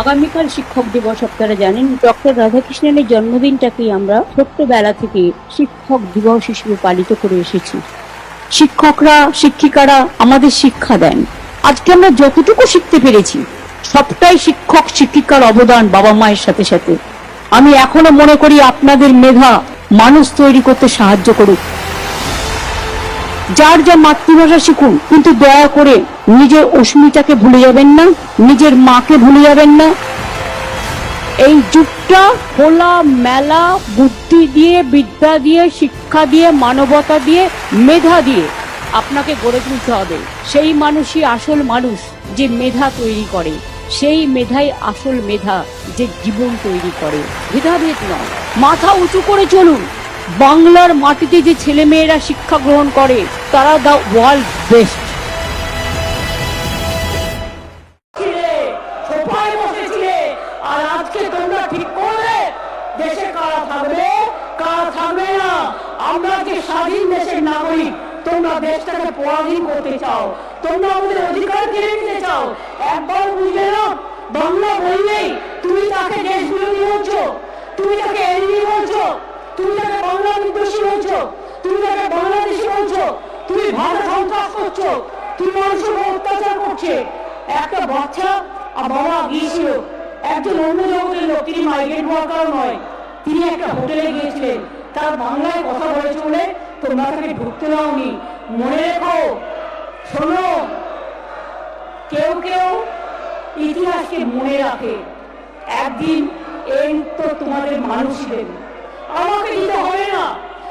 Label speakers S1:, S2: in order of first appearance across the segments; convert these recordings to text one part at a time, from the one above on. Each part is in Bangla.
S1: আগামীকাল শিক্ষক দিবস আপনারা জানেন, ডক্টর রাধাকৃষ্ণনের জন্মদিনটাকেই আমরা ছোট্টবেলা থেকে শিক্ষক দিবস হিসেবে পালিত করে এসেছি। শিক্ষকরা, শিক্ষিকারা আমাদের শিক্ষা দেন। আজকে আমরা যতটুকু শিখতে পেরেছি, সবটাই শিক্ষক, শিক্ষিকার অবদান বাবা মায়ের সাথে সাথে। আমি এখনও মনে করি আপনাদের মেধা মানুষ তৈরি করতে সাহায্য করুক। যার যা মাতৃভাষা শিখুন, কিন্তু দয়া করে নিজের অস্মিতাকে ভুলে যাবেন না, নিজের মাকে ভুলে যাবেন না। এই যুগটা খোলা, মেলা, বুদ্ধি দিয়ে, বিদ্যা দিয়ে, শিক্ষা দিয়ে, মানবতা দিয়ে, মেধা দিয়ে আপনাকে গড়ে তুলতে হবে। সেই মানুষই আসল মানুষ যে মেধা তৈরি করে। সেই মেধাই আসল মেধা যে জীবন তৈরি করে। ভেদাভেদ নয়। মাথা উঁচু করে চলুন। বাংলার মাটিতে যে ছেলেমেয়েরা শিক্ষা গ্রহণ করে, তারা দ্য ওয়ার্ল্ড বেস্ট
S2: তোমরা দেশটাকে করতে চাও। তোমরা আমাদের চাও। একবার বুঝলে না বাংলা বললেই তুমি তাকে দেশ বিরোধী বলছো, তুমি তাকে এনিমি বলছো তুমি তাকে বাংলা বিদ্বেষী বলছো তুমি তাকে বাংলাদেশি বলছো তুমি ভাষা সন্ত্রাস করছ, তুমি মানুষের অত্যাচার করছে। একটা বাচ্চা আর বাবা গিয়েছিল, একজন অন্য জগতের লোক, তিনি মাইগ্রেট ওয়ার্কার নয়, তিনি একটা হোটেলে গিয়েছিলেন। তার বাংলায় কথা বলেছে বলে তোমরা তাকে ঢুকতে দাওনি। মনে রেখো, শোনো, কেউ কেউ ইতিহাসকে মনে রাখে। একদিন এই উত্তর তোমাদের মানুষই দেবে আমাকে দিতে হবে না।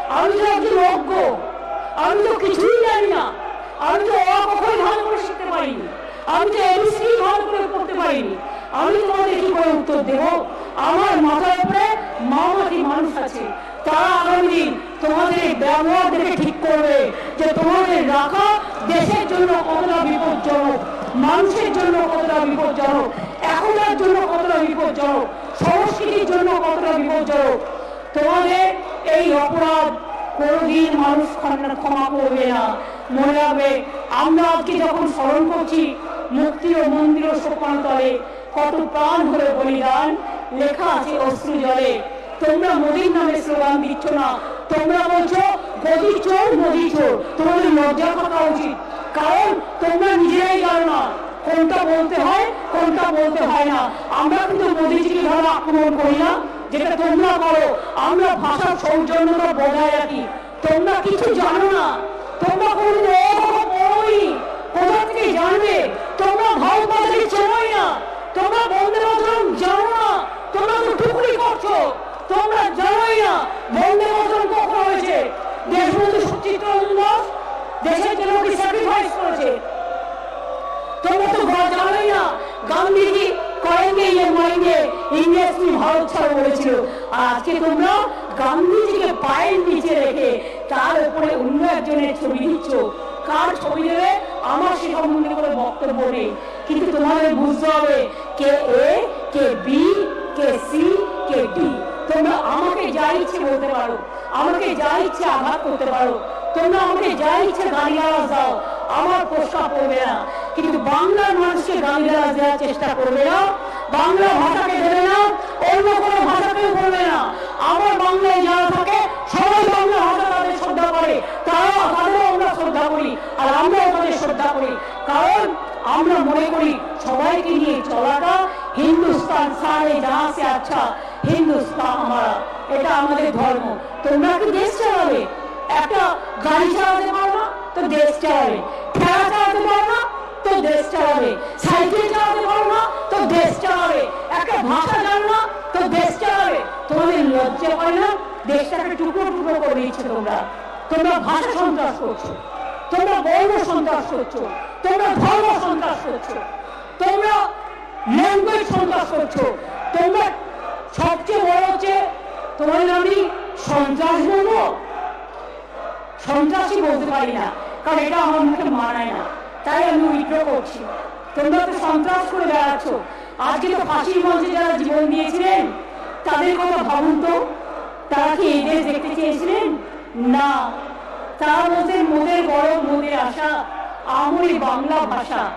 S2: আমি তো একজন অজ্ঞ। আমি তো কিছুই জানি না। আমি তো অ ভালো করে শিখতে পারিনি। আমি তো এবিসি ভালো করে পড়তে পারিনি। আমি তোমাদের কি করে উত্তর দেব? আমার মাথার উপরে মামাটি মানুষ আছে। তারা আগামী দিন তোমাদের ব্যবহার দেখে ঠিক করবে যে তোমাদের রাখা দেশের জন্য কতটা বিপজ্জনক, মানুষের জন্য কতটা বিপজ্জনক, এখনকার জন্য কতটা বিপজ্জনক, সংস্কৃতির জন্য কতটা বিপজ্জনক তোমাদের এই অপরাধ কোনোদিন মানুষ ক্ষমা করবে না। মনে রাখবে, আমরা আজকে যখন স্মরণ করছি, মুক্তি ও মন্দির ও সোপানতলে কত প্রাণ হলে বলিদান লেখা আছে অশ্রু জলে। তোমরা মোদীর নামে স্লোগান দিচ্ছ না। তোমরা বলছো গদি চোর মোদি চোর। তোমাদের লজ্জা থাকা উচিত। কারণ তোমরা নিজেরাই জানো না কোনটা বলতে হয়, কোনটা বলতে হয় না। আমরা কিন্তু মোদীজিকে ভাবে আক্রমণ করি না। যেটা তোমরা করো আমরা ভাষার সৌজন্যতা বজায় রাখি। তোমরা কিছু জানো না। তোমরা কোথা থেকে জানবে? তোমরা ভারত মাতাকে চেনোই না। তোমরা জানো না। তোমরা তো করছ। তোমরা জানোই না মাতরম কখন হয়েছে। দেশের জন্য কি স্যাক্রিফাইস করেছে। তোমরা তো জানোই না। গান্ধীজি করেনগে ইয়ে মাইন্ডে ইংরেজ তুমি ভারত ছাড়ো বলেছিল। আজকে তোমরা গান্ধীজিকে পায়ের নিচে রেখে তার উপরে অন্য একজনের ছবি দিচ্ছ। কার ছবি দেবে? আমার সে সম্বন্ধে কোনো বক্তব্য নেই। কিন্তু তোমাদের বুঝতে হবে, K A, K B, K C, K D. তোমরা আমাকে যা ইচ্ছে বলতে পারো, আমাকে যা ইচ্ছে আঘাত করতে পারো। তোমরা আমাকে যা ইচ্ছে গালিগালাজ দাও, আমার প্রশ্ন পড়বে না। কিন্তু বাংলার মানুষকে গালিগালাজ দেওয়ার চেষ্টা করবে না বাংলা ভাষাকে দেবে না, অন্য কোনো ভাষাকেও বলবে না। আমার বাংলায় যারা থাকে, সবাই বাংলা ভাষা তাদের শ্রদ্ধা করে। তারা তাদেরও আমরা শ্রদ্ধা করি, আর আমরাও তাদের শ্রদ্ধা করি। কারণ আমরা মনে করি সবাইকে নিয়ে চলাটা হিন্দুস্তান সারে যাহা সে আচ্ছা হিন্দুস্তান আমারা এটা আমাদের ধর্ম। তোমরা কি দেশ চালাবে? একটা গাড়ি চালাতে পারো না, তো দেশ চালাবে। ঠেলা চালাতে পারো না তো দেশ চালাবে সাইকেল চালাতে পারো না, তো দেশ চালাবে একটা ভাষা জানো না, তো দেশ চালাবে তোমাদের লজ্জা করে না? দেশটাকে টুকরো টুকরো করে দিচ্ছে তোমরা। তোমরা ভাষা সন্ত্রাস করছ। তোমরা বর্ণ সন্ত্রাস করছ। তোমরা ধর্ম সন্ত্রাস করছ। তোমরা ল্যাঙ্গুয়েজ সন্ত্রাস করছ। তোমরা সবচেয়ে বড় হচ্ছে তোমাদের আমি সন্ত্রাস বলব? সন্ত্রাসী বলতে পারি না, কারণ এটা আমার মুখে মানায় না। তাই আমি উইথড্র করছি। তোমরা তো সন্ত্রাস করে বেড়াচ্ছ। আজকে তো ফাঁসির মঞ্চে যারা জীবন দিয়েছিলেন, তাদের কথা ভাবুন তো। তারা কি এই দেশ দেখতে চেয়েছিলেন? না। তারা বলতেন মোদের বড় মোদের আশা, আমরি বাংলা ভাষা।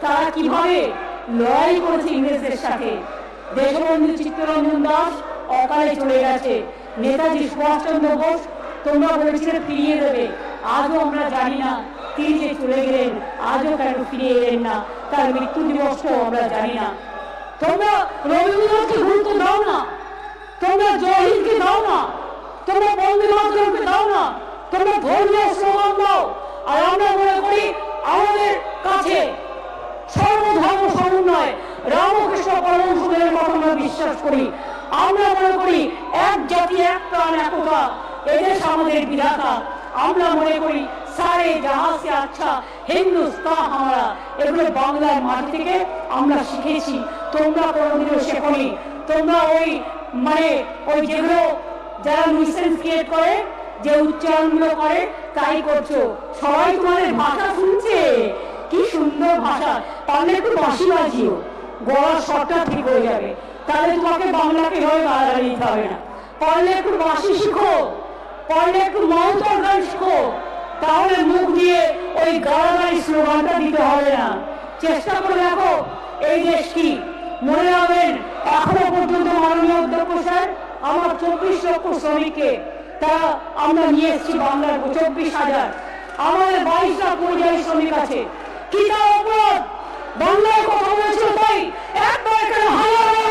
S2: তারা কীভাবে লড়াই করেছে ইংরেজদের সাথে? দেশবন্ধু চিত্তরঞ্জন দাস অকালে চলে গেছে। নেতাজি সুভাষচন্দ্র বোস, তোমরা বলেছিলে ফিরিয়ে দেবে। আজও আমরা জানি না। তিনি যে চলে গেলেন, আজও কেন ফিরে এলেন না? তার মৃত্যু দিবসটাও আমরা জানি না। তোমরা রবীন্দ্রনাথকে গুরুত্ব দাও না। তোমরা জয়হিন্দকে দাও না। তোমরা বন্দে মাতরমকে দাও না। তোমরা ধর্মীয় স্লোগান দাও। আর আমরা মনে করি, আমাদের কাছে সর্বধর্ম সমন্বয়। রামকৃষ্ণ পরমহংসদেবের কথা আমরা বিশ্বাস করি। আমরা মনে করি, এক জাতি, এক প্রাণ একতা এদেশ আমাদের বিধাতা। আমরা মনে করি সারে জাহাজ আচ্ছা হিন্দুস্তান আমরা। এগুলো বাংলার মাটি থেকে আমরা শিখেছি। তোমরা কোনোদিনও শেখনি। তোমরা ওই মানে ওই যেগুলো যারা মিশন ক্রিয়েট করে, যে উচ্চারণগুলো করে, তাই করছ। সবাই তোমাদের ভাষা শুনছে? কি সুন্দর ভাষা। তাহলে একটু বাঁশি বাজিও। গলার স্বরটা ঠিক হয়ে যাবে। তাহলে তোমাকে বাংলাকে হয়ে গালাগালি দিতে হবে না। পারলে একটু বাঁশি শিখো। পারলে একটু মমতার গান শিখো। তাহলে মুখ দিয়ে ওই গালাগালি স্লোগানটা দিতে হবে না। চেষ্টা করে দেখো, এই দেশ কি? মনে রাখবেন, এখনও পর্যন্ত মাননীয় অধ্যক্ষ স্যার আমার চব্বিশ লক্ষ শ্রমিককে তারা আমরা নিয়ে এসেছি বাংলার চব্বিশ হাজার। আমাদের বাইশ লাখ পরিযায়ী শ্রমিক আছে। কি তার অপরাধ? বাংলায় কথা বলেছিল তাই একবার এখানে হাজার বার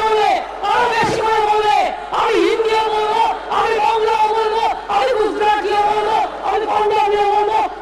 S2: আরও বেশি করে আমি হিন্দিও বলব, আমি বাংলাও বলব, আমি গুজরাটিও বলব, আমি পাঞ্জাবিও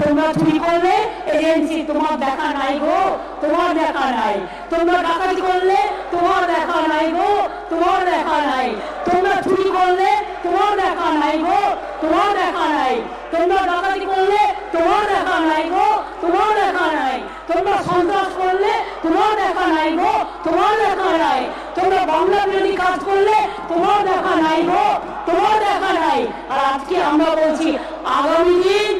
S2: তোমরা চুরি করলে এজেন্সি তোমার দেখা নাই গো তোমার দেখা নাই তোমরা ডাকাতি করলে তোমার দেখা নাই গো তোমার দেখা নাই তোমরা চুরি করলে তোমার দেখা নাই গো তোমার দেখা নাই তোমরা ডাকাতি করলে তোমার দেখা নাই গো তোমার দেখা নাই তোমরা সন্ত্রাস করলে তোমার দেখা নাই গো তোমার দেখা নাই তোমরা বাংলা বিরোধী কাজ করলে তোমার দেখা নাই গো তোমার দেখা নাই আর আজকে আমরা বলছি আগামী দিন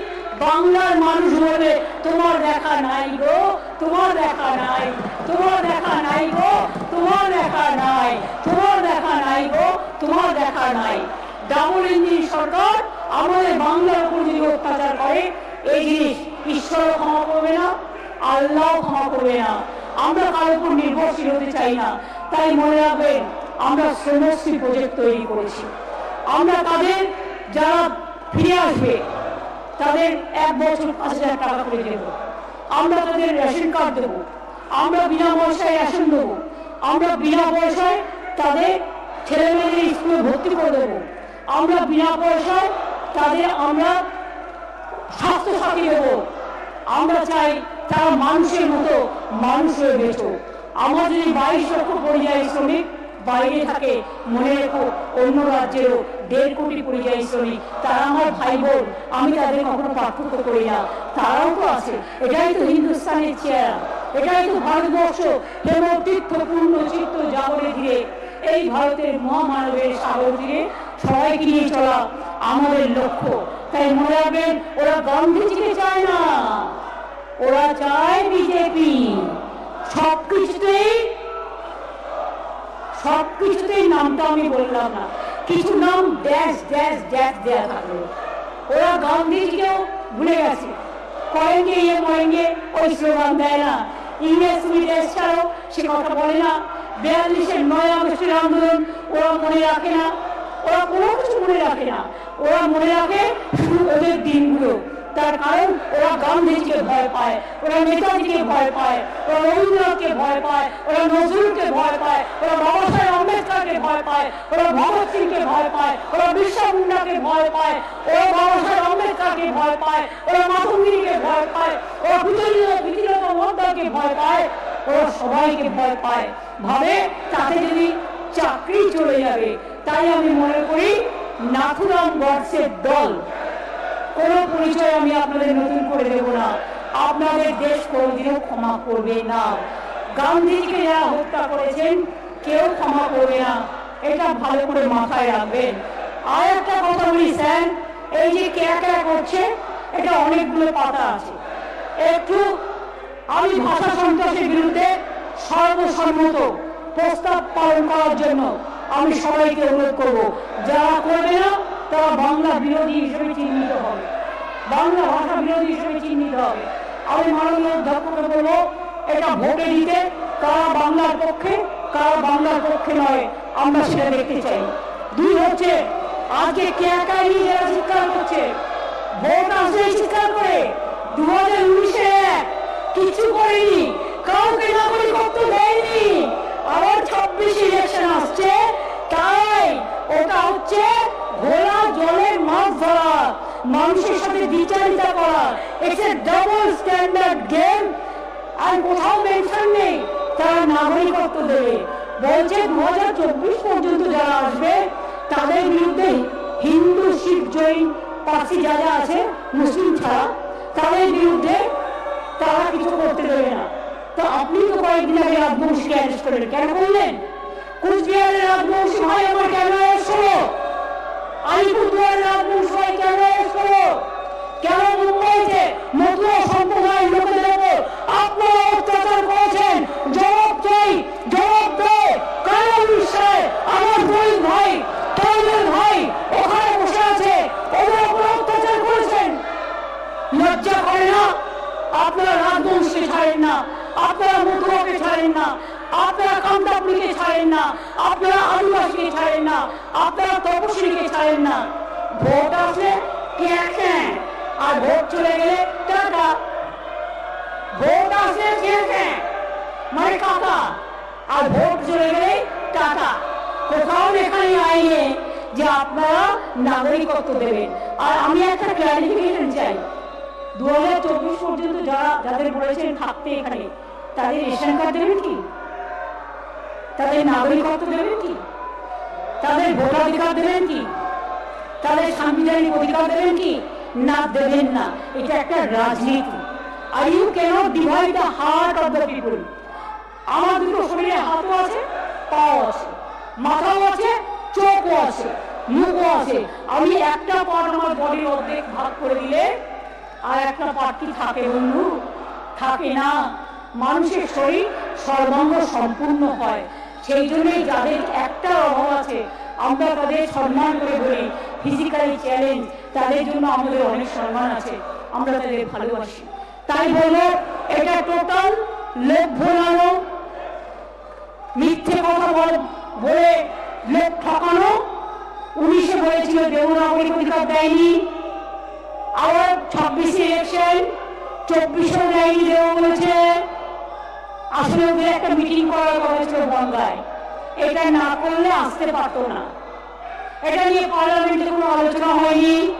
S2: বাংলার মানুষ বলবে, তোমার দেখা নাই গো, তোমার দেখা নাই, তোমার দেখা নাই গো, তোমার দেখা নাই, তোমার দেখা নাই গো, তোমার দেখা নাই। ডাবল ইঞ্জিন সরকার আমাদের বাংলার উপর যদি অত্যাচার করে, এই জিনিস ঈশ্বরও ক্ষমা করবে না আল্লাহ ক্ষমা করবে না। আমরা কারোর উপর নির্ভরশীল হতে চাই না। তাই মনে রাখবেন, আমরা শ্রমশ্রী প্রজেক্ট তৈরি করেছি। আমরা তাদের যারা ফিরে আসবে তাদের এক বছর পাঁচ হাজার টাকা করে দেব। আমরা তাদের রেশন কার্ড দেব। আমরা বিনা পয়সায় রেশন দেবো। আমরা বিনা পয়সায় তাদের ছেলে মেয়েদের স্কুলে ভর্তি করে দেবো। আমরা বিনা পয়সায় তাদের আমরা স্বাস্থ্য সাথী দেবো। আমরা চাই তারা মানুষের মতো মানুষ হয়ে বেঁচো যদি বাইশ লক্ষ পরিযায়ী শ্রমিক বাইরে থাকে, মনে রেখো, অন্য রাজ্যেরও দেড় কোটি পরিযায়ী শ্রমিক, তারা আমার ভাই বোন আমি তাদের কখনো পার্থক্য করি না। তারাও তো আছে, এটাই তো হিন্দুস্তানের চেহারা, এটাই তো ভারতবর্ষ হেমতীর্থ পূর্ণ চিত্ত জাগরে ধীরে এই ভারতের মহামানবের সাগর তীরে সবাইকে নিয়ে চলা আমাদের লক্ষ্য। তাই মনে রাখবেন, ওরা গান্ধীজিকে চায় না, ওরা চায় বিজেপি। সব কিছুতেই সব কিছুতেই নামটা আমি বললাম না। কিছু নাম ড্যাশ ড্যাশ ড্যাশ দেয়া থাকল। ওরা গান্ধীজিকেও ভুলে গেছে। কয়েঙ্গে ইয়ে মরেঙ্গে ওই স্লোগান দেয় না। ইংরেজ তুমি দেশ ছাড়ো, সে কথা বলে না। বিয়াল্লিশের নয় আগস্টের আন্দোলন ওরা মনে রাখে না। ওরা কোনো কিছু মনে রাখে না। ওরা মনে রাখে শুধু ওদের দিনগুলো। তার কারণ ওরা গান্ধীজিকে ভয় পায় ওরা নেতাজিকে ভয় পায় ওরা রবীন্দ্রনাথকে ভয় পায় ওরা নজরুলকে ভয় পায় ওরা বাবা সাহেব আম্বেদকরকে ভয় পায় ওরা ভগৎ সিংকে ভয় পায় ওরা বিরসা মুন্ডাকে ভয় পায় ওরা বাবা সাহেব আম্বেদকরকে ভয় পায় ওরা মাতঙ্গিনীকে ভয় পায় ওরা বিতরীয় মদ্দাকে ভয় পায় ওরা সবাইকে ভয় পায় ভাবে তাতে যদি চাকরি চলে যাবে তাই আমি মনে করি নাথুরাম গডসের দল কোন পরিচয় আমি আপনাদের নতুন করে দেব না। আপনাদের দেশ কোনোদিনও ক্ষমা করবে না। গান্ধীজিকে যারা হত্যা করেছেন, কেউ ক্ষমা করবে না। এটা ভালো করে মাথায় রাখবেন। আর একটা কথা বলি, স্যার, এই যে কে কে করছে, এটা অনেকগুলো পাতা আছে। একটু, আমি ভাষা সন্ত্রাসের বিরুদ্ধে সর্বসম্মত প্রস্তাব পালন করার জন্য আমি সবাইকে অনুরোধ করব। যারা করবে না তারা বাংলা বিরোধী হিসেবে চিহ্নিত হবে। বাংলা ভাষা বিরোধী হিসেবে চিহ্নিত হবে। আমি মাননীয় অধ্যাপককে বলব, এটা ভোটে দিতে কারা বাংলার পক্ষে, কারা বাংলার পক্ষে নয়, আমরা সেটা দেখতে চাই। দুই হচ্ছে, আজকে কে একাই নিজেরা চিৎকার করছে? ভোট আসলে চিৎকার করে। দু হাজার উনিশে কিছু করেনি। কাউকে নাগরিকত্ব দেয়নি। আবার ছাব্বিশে ইলেকশন আসছে। তাই ওটা হচ্ছে ঘোলা জলের মাছ ধরা, মানুষের সাথে বিচারিতা করা। It's a double standard game আর কোথাও মেনশন নেই, তারা নাগরিকত্ব দেবে। বলছে দু হাজার চব্বিশ পর্যন্ত যারা আসবে, তাদের বিরুদ্ধে হিন্দু, শিখ, জৈন, পার্সি যারা আছে, মুসলিম ছাড়া, তাদের বিরুদ্ধে তারা কিছু করতে দেবে না। তো আপনি তো কয়েকদিন আগে রাজবংশীকে অ্যারেস্ট করলেন কেন করলেন? কুচবিহারের রাজবংশী ভাই আমার অ্যারেস্ট হলো? আলিপুরদুয়ারের রাজবংশী ভাই কেন কেন মুম্বাইতে মতুয়া সম্প্রদায়ের লোকেদের উপর আপনারা অত্যাচার করেছেন। জবাব চাই, জবাব দে কেন উড়িষ্যায় আমার ভাই তৈলের ভাই ওখানে বসে আছে। ওদের উপর অত্যাচার করেছেন। লজ্জা করে না? আপনারা রাজবংশকে ছাড়েন না। আপনারা মতুয়াকে ছাড়েন না। আপনারা কান্তাপুরীকে ছাড়েন না আপনারা আদিবাসীকে ছাড়েন না আপনারা তপশিলীকে ছাড়েন না ভোট আসলে কে কে আর ভোট চলে গেলে টাটা ভোট আসলে কে কে মানে কাকা আর ভোট চলে গেলে টাটা কোথাও এখানে আইনে যে আপনারা নাগরিকত্ব দেবেন আর আমি একটা ক্লারিফিকেশন চাই দু হাজার চব্বিশ পর্যন্ত যারা যাদের বলেছেন থাকতে এখানে তাদের রেশন কার্ড দেবেন কি তাদের নাগরিকত্ব দেবেন কি? তাদের ভোটাধিকার দেবেন কি? তাদের সাংবিধানিক অধিকার দেবেন কি? না, দেবেন না। এটা একটা রাজনীতি। Are you can't divide the heart of the আমার দুটো শরীরে হাতও আছে, পাও আছে, মাথাও আছে, চোখও আছে, মুখও আছে। আমি একটা পার্ট আমার বডির অর্ধেক ভাগ করে দিলে আর একটা পার্ট কি থাকে বন্ধু? থাকে না। মানুষের শরীর সর্বাঙ্গ সম্পূর্ণ হয়। সেই জন্যই যাদের একটা অভাব আছে, আমরা তাদের সম্মান করে বলি। ফিজিক্যালি চ্যালেঞ্জ তাদের জন্য আমাদের অনেক সম্মান আছে। আমরা তাদের ভালোবাসি। তাই বলব এটা টোটাল লোক ভোলানো মিথ্যে কথা বল- লোক ঠকানো। উনিশে বলেছিল দেবনাগরিক অধিকার দেয়নি। আবার ছাব্বিশে ইলেকশন চব্বিশে দেয়নি দেব বলেছে। আসলে ওদের একটা মিটিং করার কথা ছিল বাংলায় এটা না করলে আসতে পারতো না। এটা নিয়ে পার্লামেন্টে কোনো আলোচনা হয়নি।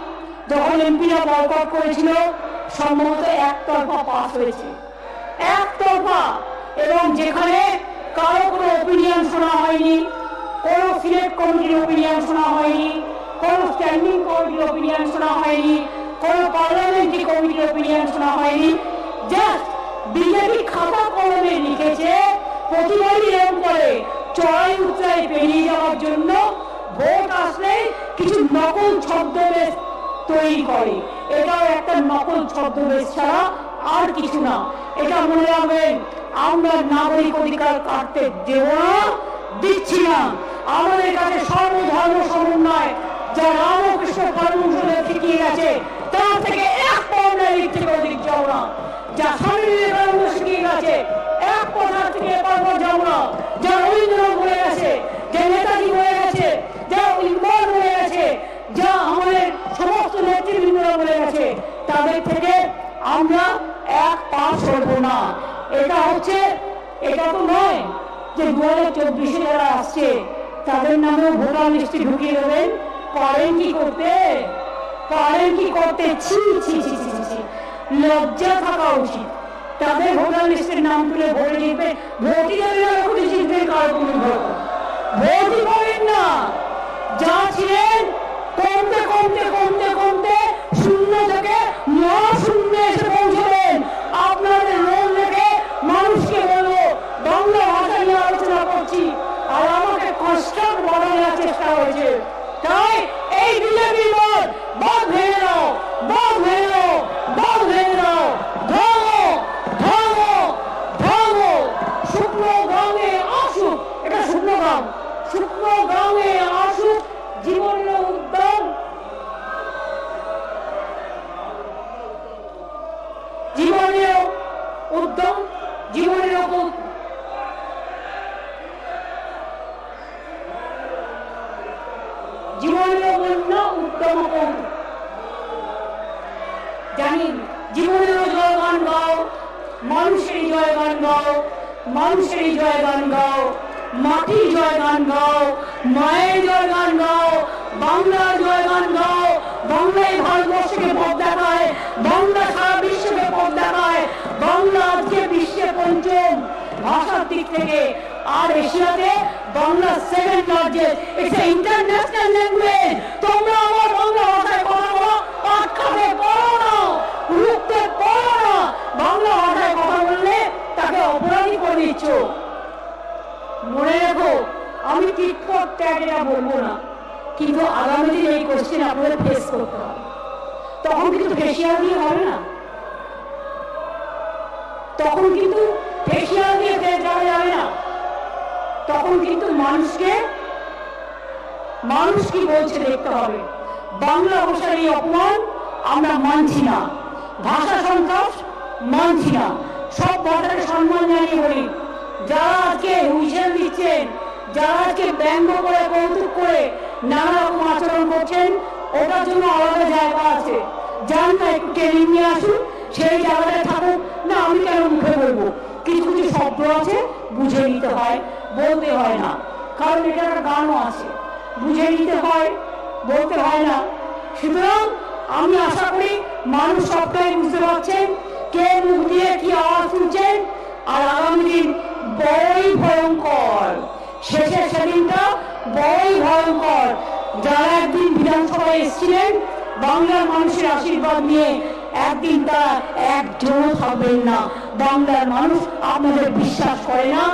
S2: যখন এমপিরা বয়কট করেছিল, সম্ভবত একতরফা পাস হয়েছে। একতরফা! এবং যেখানে কারও কোনো ওপিনিয়ন শোনা হয়নি, কোনো সিলেক্ট কমিটির ওপিনিয়ন শোনা হয়নি, কোনো স্ট্যান্ডিং কমিটির ওপিনিয়ন শোনা হয়নি, কোনো পার্লামেন্টারি কমিটির ওপিনিয়ন শোনা হয়নি জাস্ট বিজেপি খাতা কলমে লিখেছে, প্রতিবারই এরকম করে চড়াই উচ্চাই পেরিয়ে যাওয়ার জন্য ভোট আসলে কিছু নকল ছদ্মবেশ তৈরি করে। এটাও একটা নকল ছদ্মবেশ ছাড়া আর কিছু না। এটা মনে রাখবেন, আমরা নাগরিক অধিকার কাটতে দেব না, দিচ্ছি না। আমাদের কাছে সর্বধর্ম সমন্বয়, যা রামকৃষ্ণ পরমহংসদেব শিখিয়ে গেছে, তার থেকে এক থেকে অধিক যাও না। যা স্বামী গেছে এক থেকে যাও না যা নেতাজি বলে গেছে যা ইকবাল বলে গেছে যা আমাদের সমস্ত গেছে তাদের থেকে আমরা এক পা না। এটা হচ্ছে এটা তো নয় যে দু হাজার চব্বিশে যারা আসছে তাদের নামে ভোটার লিস্টে ঢুকিয়ে দেবেন। পারেন কি করতে? পারেন কি করতে? ছি ছি ছি, ছি। লজ্জা থাকা উচিত। তাদের ভোটার লিস্টের নাম তুলে ভোটে জিতবে, ভোটই না ভোটে জিতবে, কার কোনো ভোট ভোটই পাবেন না। যা ছিলেন, কমতে কমতে কমতে কমতে শূন্য থেকে মহাশূন্য এসে পৌঁছবেন আপনাদের রোল দেখে মানুষকে বলব, বাংলা ভাষা নিয়ে আলোচনা করছি। আর আমাকে কনস্ট্রাক্ট বলা চেষ্টা হয়েছে। তাই এই বিজেপি মত বাদ ভেঙে দাও বাদ ভেঙে দাও বাদ ভেঙে দাও ভাঙো ভাঙো ভাঙো শুকনো গাঙে আসুক এটা শুকনো গাম শুকনো গাঙে আসুক জীবনের উদ্যম জীবনের উদ্যম জীবনের উপর জীবনের বন্যা উত্তম কৌতুক জানি জীবনেরও জয়গান গাও মানুষেরই জয়গান গাও মানুষেরই জয়গান গাও। মাটির জয়গান গাও, মায়ের জয়গান গাও, বাংলার জয়গান গাও, বাংলায় ভারতবর্ষকে পথ দেখায়, বাংলা সারা বিশ্বকে পথ দেখায়, বাংলা আজকে বিশ্বে পঞ্চম। ভাষার দিক থেকে আর এশিয়াতে Bangla second largest it's international language তোমরা আমার বাংলা ভাষায় কথা বলো আটকাতে পারো না, রুখতে পারো না। বাংলা ভাষায় কথা বললে তাকে অপরাধী করে দিচ্ছ। মনে রেখো, আমি টিটফট ট্যাগ এটা বলব না। কিন্তু আগামী দিন এই কোশ্চেন আপনাদের ফেস করতে হবে। তখন কিন্তু ফেসিয়াল দিয়ে হবে না। তখন কিন্তু ফেসিয়াল দিয়ে ফেস যাওয়া যাবে না। তখন কিন্তু মানুষকে, মানুষ কি বলছে দেখতে হবে। বাংলা ভাষার এই অপমান আমরা মানছি না। ভাষা সন্ত্রাস মানছি না। সব ভাষাকে সম্মান জানিয়ে বলি যারা আজকে হুইসেল দিচ্ছেন যারা আজকে ব্যঙ্গ করে, কৌতুক করে নানা রকম আচরণ করছেন। ওটার জন্য আলাদা জায়গা আছে। যান না, একটু ট্রেনিং নিয়ে আসুন। সেই জায়গাটায় থাকুক না, আমি কেন মুখে বলব? কিছু কিছু শব্দ আছে, বুঝে নিতে হয়, বলতে হয় না। কারণ এটা একটা গানও আছে। বুঝে নিতে হয়, বলতে হয় না। সুতরাং আমি আশা করি মানুষ সবটাই বুঝতে পারছেন, কে মুখ দিয়ে কি আওয়াজ শুনছেন আর আগামী দিন বড়ই ভয়ঙ্কর। শেষের সেদিনটা বড়ই ভয়ঙ্কর। যারা একদিন বিধানসভায় এসেছিলেন, বাংলার মানুষের আশীর্বাদ নিয়ে একদিন তারা একজনও থাকবেন না। বাংলার মানুষ আপনাদের বিশ্বাস করে না,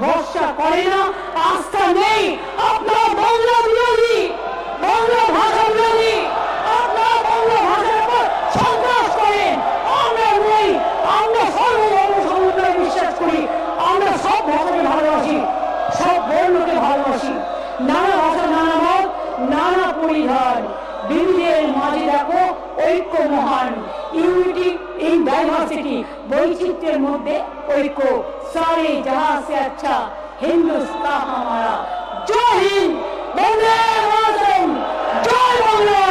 S2: ভরসা করে না, আস্থা নেই। আপনার বাংলা বিরোধী, বাংলা ভাষা বিরোধী, আপনার বাংলা ভাষার উপর সন্ত্রাস করেন। আমরা নেই, আমরা সর্বধর্ম সমুদ্রে বিশ্বাস করি। সব ভাষাকে ভালোবাসি, সব বর্ণকে ভালোবাসি। নানা ভাষা নানা মত, নানা পরিধান। বিবিধের মাঝে দেখো ঐক্য মহান। ইউনিটি ইন ডাইভার্সিটি বৈচিত্র্যের মধ্যে ঐক্য। সারে জাহাঁ সে আচ্ছা হিন্দুস্তান হামারা জয় হিন্দ! বন্দে মাতরম! জয় বাংলা!